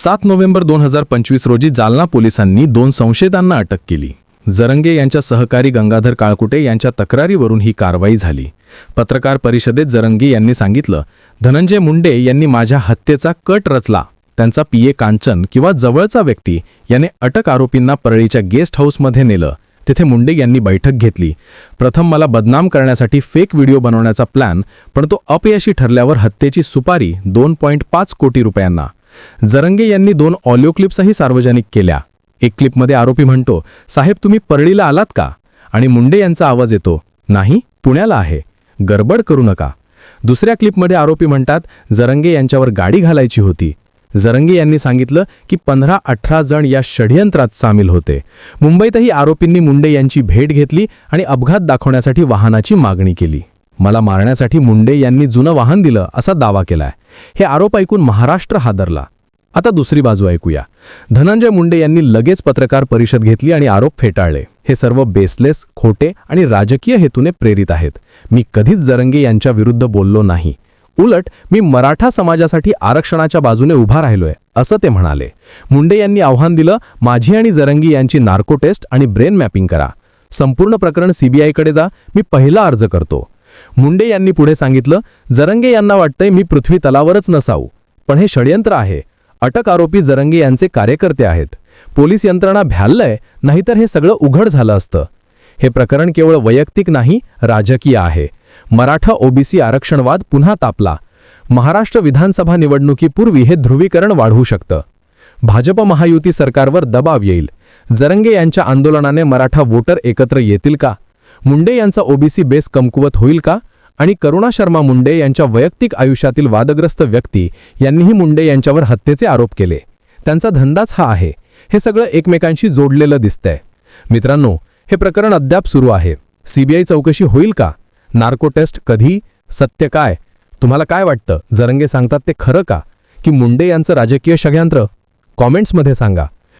सात नोव्हेंबर दोन हजार पंचवीस रोजी जालना पोलिसांनी दोन संशयितांना अटक केली. जरंगे यांच्या सहकारी गंगाधर काळकुटे यांच्या तक्रारीवरून ही कारवाई झाली. पत्रकार परिषदेत जरंगे यांनी सांगितलं धनंजय मुंडे यांनी माझ्या हत्येचा कट रचला. त्यांचा पीए कांचन किंवा जवळचा व्यक्ती याने अटक आरोपींना परळीच्या गेस्ट हाऊसमध्ये नेलं. तिथे मुंडे यांनी बैठक घेतली. प्रथम मला बदनाम करण्यासाठी फेक व्हिडिओ बनवण्याचा प्लॅन पण तो अपयशी ठरल्यावर हत्येची सुपारी दोन पॉईंट पाच कोटी रुपयांना. जरंगे यांनी दोन ऑडिओ क्लिप्सही सार्वजनिक केल्या. एक क्लिपमध्ये आरोपी म्हणतो साहेब तुम्ही परळीला आलात का? आणि मुंडे यांचा आवाज येतो नाही पुण्याला आहे. गडबड करू नका. दुसऱ्या क्लिपमध्ये आरोपी म्हणतात जरंगे यांच्यावर गाडी घालायची होती. जरंगे यांनी सांगितलं की पंधरा अठरा जण या षडयंत्रात सामील होते. मुंबईतही आरोपींनी मुंडे यांची भेट घेतली आणि अपघात दाखवण्यासाठी वाहनाची मागणी केली. मला मारण्यासाठी मुंडे यांनी जुनं वाहन दिलं असा दावा केलाय. हे आरोप ऐकून महाराष्ट्र हादरला. आता दुसरी बाजू ऐकूया. धनंजय मुंडे यांनी लगेच पत्रकार परिषद घेतली आणि आरोप फेटाळले. हे सर्व बेसलेस खोटे आणि राजकीय हेतूने प्रेरित आहेत. मी कधीच जरंगे यांच्या विरुद्ध बोललो नाही. उलट मी मराठा समाजासाठी आरक्षणाच्या बाजूने उभा राहिलोय असं ते म्हणाले. मुंडे यांनी आव्हान दिलं माझी आणि जरंगी यांची नार्को टेस्ट आणि ब्रेन मॅपिंग करा. संपूर्ण प्रकरण सीबीआयकडे जा मी पहिला अर्ज करतो. मुंडे यांनी पुढे सांगितलं जरंगे यांना वाटतंय मी पृथ्वी तलावरच नसाऊ पण हे षडयंत्र आहे. अटक आरोपी जरंगे यांचे कार्यकर्ते आहेत. पोलीस यंत्रणा भ्याललंय नाहीतर हे सगळं उघड झालं असतं. हे प्रकरण केवळ वैयक्तिक नाही राजकीय आहे. मराठा ओबीसी आरक्षणवाद पुन्हा तापला. महाराष्ट्र विधानसभा निवडणुकीपूर्वी हे ध्रुवीकरण वाढवू शकतं. भाजप महायुती सरकारवर दबाव येईल. जरंगे यांच्या आंदोलनाने मराठा वोटर एकत्र येतील का? मुंडे यांचा ओबीसी बेस कमकुवत होईल का? आणि करुणा शर्मा मुंडे यांच्या वैयक्तिक आयुष्यातील वादग्रस्त व्यक्ती यांनीही मुंडे यांच्यावर हत्येचे आरोप केले. त्यांचा धंदाच हा आहे. हे सगळं एकमेकांशी जोडलेलं दिसतंय. मित्रांनो हे प्रकरण अद्याप सुरू आहे. सीबीआय चौकशी होईल का? नार्को टेस्ट कधी? सत्य काय? तुम्हाला काय वाटतं? जरंगे सांगतात ते खरं का? की मुंडे यांचं राजकीय षड्यंत्र? कॉमेंट्समध्ये सांगा.